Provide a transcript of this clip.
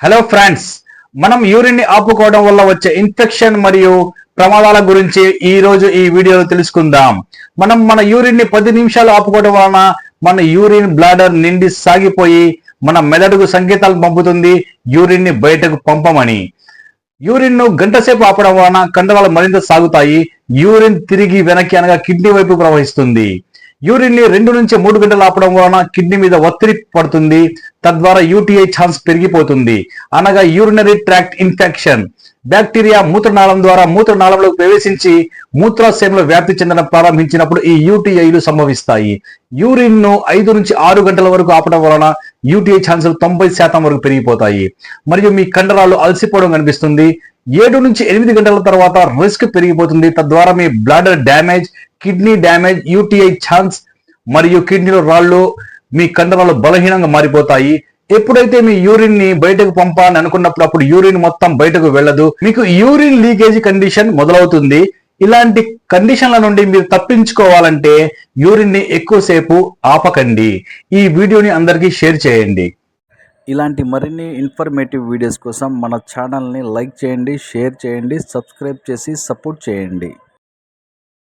Hello friends మనం యూరిన్ని ఆపుకోవడం వల్ల వచ్చే ఇన్ఫెక్షన్ మరియు ప్రమాదాల గురించి ఈ రోజు ఈ వీడియోలో తెలుసుకుందాం. మనం మన యూరిన్ని పది నిమిషాలు ఆపుకోవడం వలన మన యూరిన్ బ్లాడర్ నిండి సాగిపోయి మన మెదడుకు సంకేతాలు పంపుతుంది యూరిన్ని బయటకు పంపమని. యూరిన్ను గంట సేపు ఆపడం వలన కండరాలు మరింత సాగుతాయి యూరిన్ తిరిగి వెనక్కి అనగా కిడ్నీ వైపు ప్రవహిస్తుంది. యూరిన్ని రెండు నుంచి మూడు గంటలు ఆపడం వలన కిడ్నీ మీద ఒత్తిడి పడుతుంది. తద్వారా యూటీఐ ఛాన్స్ పెరిగిపోతుంది. అనగా యూరినరీ ట్రాక్ట్ ఇన్ఫెక్షన్. బ్యాక్టీరియా మూత్రనాళం ద్వారా మూత్రనాళంలోకి ప్రవేశించి మూత్రాశయంలో వ్యాప్తి చెందడం ప్రారంభించినప్పుడు ఈ యూటీఐలు సంభవిస్తాయి. యూరిన్ను ఐదు నుంచి ఆరు గంటల వరకు ఆపడం వలన యూటీఐ ఛాన్సులు తొంభై శాతం వరకు పెరిగిపోతాయి. మరియు మీ కండరాలు అలసిపోవడం కనిపిస్తుంది. ఏడు నుంచి ఎనిమిది గంటల తర్వాత రిస్క్ పెరిగిపోతుంది. తద్వారా మీ bladder damage kidney damage UTI chance మరియు కిడ్నీలో రాళ్ళు మీ కండరాలు బలహీనంగా మారిపోతాయి. ఎప్పుడైతే మీ యూరిన్ని బయటకు పంపాలని అనుకున్నప్పుడు అప్పుడు యూరిన్ మొత్తం బయటకు వెళ్ళదు. మీకు యూరిన్ లీకేజ్ కండిషన్ మొదలవుతుంది. ఇలాంటి కండిషన్ల నుండి మీరు తప్పించుకోవాలంటే యూరిన్ని ఎక్కువసేపు ఆపకండి. ఈ వీడియోని అందరికీ షేర్ చేయండి. ఇలాంటి మరిన్ని ఇన్ఫర్మేటివ్ వీడియోస్ కోసం మన ఛానల్ని లైక్ చేయండి షేర్ చేయండి సబ్స్క్రైబ్ చేసి సపోర్ట్ చేయండి.